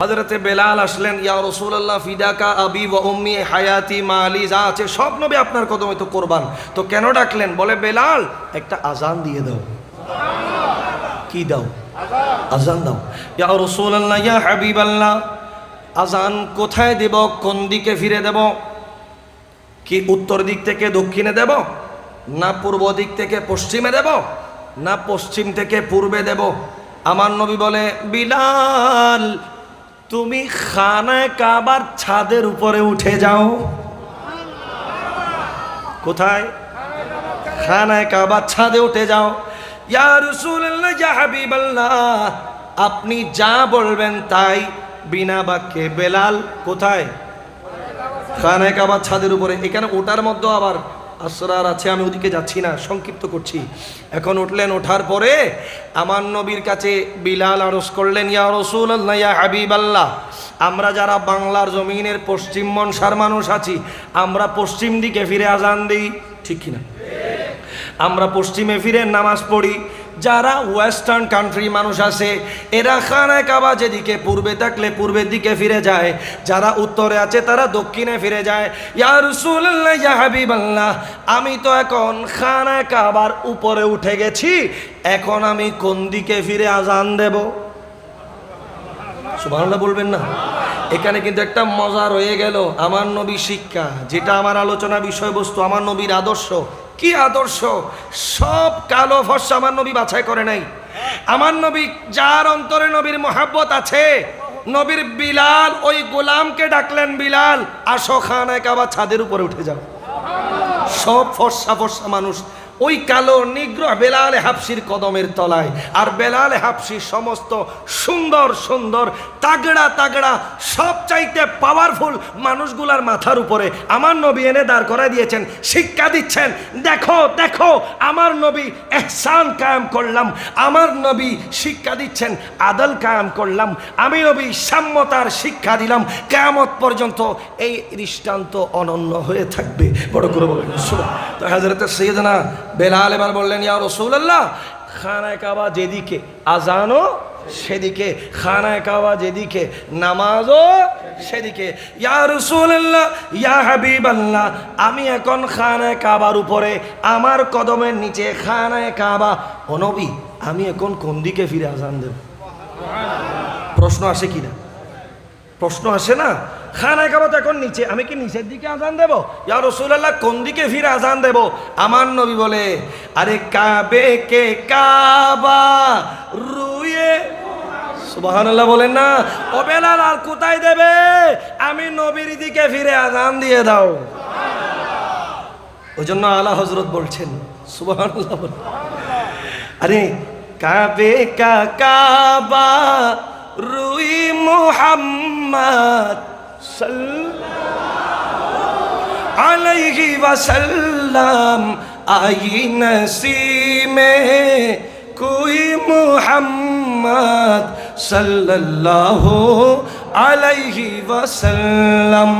হজরতে বেলাল আসলেন, ইয়া রসুল্লাহ ফিদাকা আবি ও উম্মি, হায়াতি মালি, যা আছে সব নবী আপনার কদমে তো কোরবান। তো কেন ডাকলেন? বলে, বেলাল, একটা আজান দিয়ে দাও। কি দাও? আজান দাও। ইয়া রসুল্লাহ ইয়া হাবিব আল্লাহ আজান কোথায় দেব? কোন দিকে ফিরে দেব? কি উত্তর দিক থেকে দক্ষিণে দেব? না পূর্ব দিক থেকে পশ্চিমে দেব? না পশ্চিম থেকে পূর্বে দেব? আমার নবী বলে, বিলাল তুমি খানায় কাবার ছাদের উপরে উঠে যাও। কোথায়? খানায় কাবার ছাদে উঠে যাও। আপনি যা বলবেন তাই বিনা বাক্যে। বেলাল, কোথায়? খানায় কাবার ছাদের উপরে। এখানে ওটার মধ্যে আবার আসরার আছে, আমি ওদিকে যাচ্ছি না, সংক্ষিপ্ত করছি। এখন উঠলেন, ওঠার পরে আমার নবীর কাছে বিলাল আরস করলেন, ইয়া রসুল আল্লাহ ইয়া হাবিব আল্লাহ আমরা যারা বাংলার জমিনের পশ্চিম মনসার মানুষ আছি, আমরা পশ্চিম দিকে ফিরে আজান দিই। ঠিক কিনা? আমরা পশ্চিমে ফিরে নামাজ পড়ি যারা ওয়েস্টার্ন কান্ট্রি মানুষ আছে, এরা খানায় কাবা যেদিকে পূর্বে থাকলে পূর্বের দিকে ফিরে যায়। যারা উত্তরে আছে, তারা দক্ষিণে ফিরে যায়। ইয়া ইয়া হাবিবাল্লাহ, আমি তো এখন খানায় কাবার উপরে উঠে গেছি, এখন আমি কোন দিকে ফিরে আজান দেব? সুবহানাল্লাহ বলবেন না। এখানে কিন্তু একটা মজা রয়ে গেল। আমার নবী শিক্ষা, যেটা আমার আলোচনা বিষয়বস্তু, আমার নবীর আদর্শ কি আদর্শ? সব কালো ফর্সা আমার নবী বাছাই করে নাই। আমার নবী যার অন্তরে নবীর মহাব্বত আছে, নবীর বিলাল ওই গোলামকে ডাকলেন, বিলাল, আসো খানায় কাবা ছাদের উপরে উঠে যাও। সব ফর্সা ফর্সা মানুষ ওই কালো নিগ্র বেলালে হাফসির কদমের তলায়। আর বেলালে হাফসির সমস্ত সুন্দর সুন্দর, তাগড়া তাগড়া, সব চাইতে পাওয়ারফুল মানুষগুলার মাথার উপরে আমার নবী এনে দাঁড় করায় দিয়েছেন, শিক্ষা দিচ্ছেন। দেখো দেখো, আমার নবী এহসান কায়েম করলাম, আমার নবী শিক্ষা দিচ্ছেন, আদল কায়েম করলাম, আমি নবী সাম্যতার শিক্ষা দিলাম, কেয়ামত পর্যন্ত এই দৃষ্টান্ত অনন্য হয়ে থাকবে। বড় করে বলেন তো হাজরত সৈয়দনা বেলাল এবার বললেন, ইয়া রসুল্লাহ খানায় কাবা যেদিকে, আজানও সেদিকে, খানায় কাবা যেদিকে, নামাজও সেদিকে। ইয়া রসুল্লাহ ইয়া হাবিব আল্লাহ আমি এখন খানায় কাবার উপরে, আমার কদমের নিচে খানায় কাবা। অনবী আমি এখন কোন দিকে ফিরে আজান দেব? প্রশ্ন আসে কিনা প্রশ্ন আসে না? খানায় কাবা তো এখন নিচে। আমি কি নিচের দিকে আজান দেব? ইয়া রসুল্লাহ কোন দিকে ফিরে আজান দেব? আমার নবী বলে, আরে কাবে কে কাবা রুয়ে? সুবহানাল্লাহ বলেন না। ও আর কোথায় দেবে? আমি নবীর দিকে ফিরে আজান দিয়ে দাও। ওই জন্য আলা হজরত বলছেন, সুবহানাল্লাহ বলেন। আরে কাবে কা কাবা রুই মোহাম্মদ আলাইহি ওয়াসাল্লাম আই নসিমে কুই মুহাম্মদ সাল্লাল্লাহু আলাইহি ওয়াসাল্লাম